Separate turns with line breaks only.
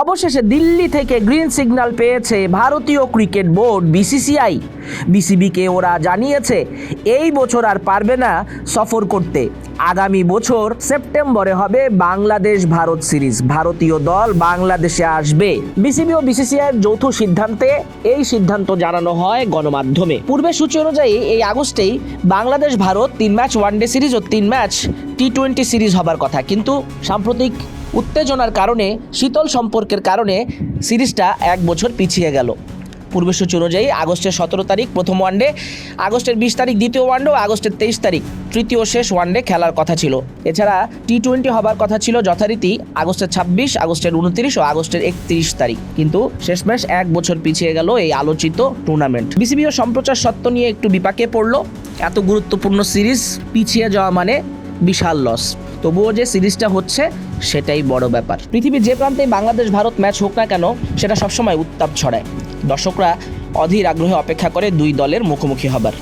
অবশেষে দিল্লি থেকে green signal পেয়েছে ভারতীয় ক্রিকেট বোর্ড, বিসিসিআই। বিসিবিকে ওরা জানিয়েছে, এই বছর আর পারবে না সফর করতে। আগামী বছর সেপ্টেম্বরে হবে বাংলাদেশ ভারত সিরিজ। ভারতীয় দল বাংলাদেশে আসবে। বিসিবি ও বিসিসিআই যৌথ সিদ্ধান্তে এই সিদ্ধান্ত জানানো হয় গণমাধ্যমে। পূর্বে সূচি অনুযায়ী এই আগস্টেই বাংলাদেশ ভারত তিন ম্যাচ ওয়ানডে সিরিজ ও তিন ম্যাচ টি টোয়েন্টি সিরিজ হবার কথা। কিন্তু সাম্প্রতিক উত্তেজনার কারণে, শীতল সম্পর্কের কারণে সিরিজটা এক বছর পিছিয়ে গেল। পূর্বসূচি অনুযায়ী আগস্টের সতেরো তারিখ প্রথম ওয়ানডে, আগস্টের বিশ তারিখ দ্বিতীয় ওয়ানডে ও আগস্টের তেইশ তারিখ তৃতীয় শেষ ওয়ানডে খেলার কথা ছিল। এছাড়া টি টোয়েন্টি হবার কথা ছিল যথারীতি আগস্টের ছাব্বিশ, আগস্টের উনত্রিশ ও আগস্টের একত্রিশ তারিখ। কিন্তু শেষমেশ এক বছর পিছিয়ে গেল এই আলোচিত টুর্নামেন্ট। বিসিবিও সম্প্রচার সত্ত্ব নিয়ে একটু বিপাকে পড়ল। এত গুরুত্বপূর্ণ সিরিজ পিছিয়ে যাওয়া মানে বিশাল লস তবুও যে সিরিজটা হচ্ছে সেটাই বড় ব্যাপার। পৃথিবীর যে প্রান্তে বাংলাদেশ, ভারত ম্যাচ হোক না কেন, সেটা সবসময় উত্তাপ ছড়ায়। দর্শকরা অধীর আগ্রহে অপেক্ষা করে দুই দলের মুখোমুখি হবার।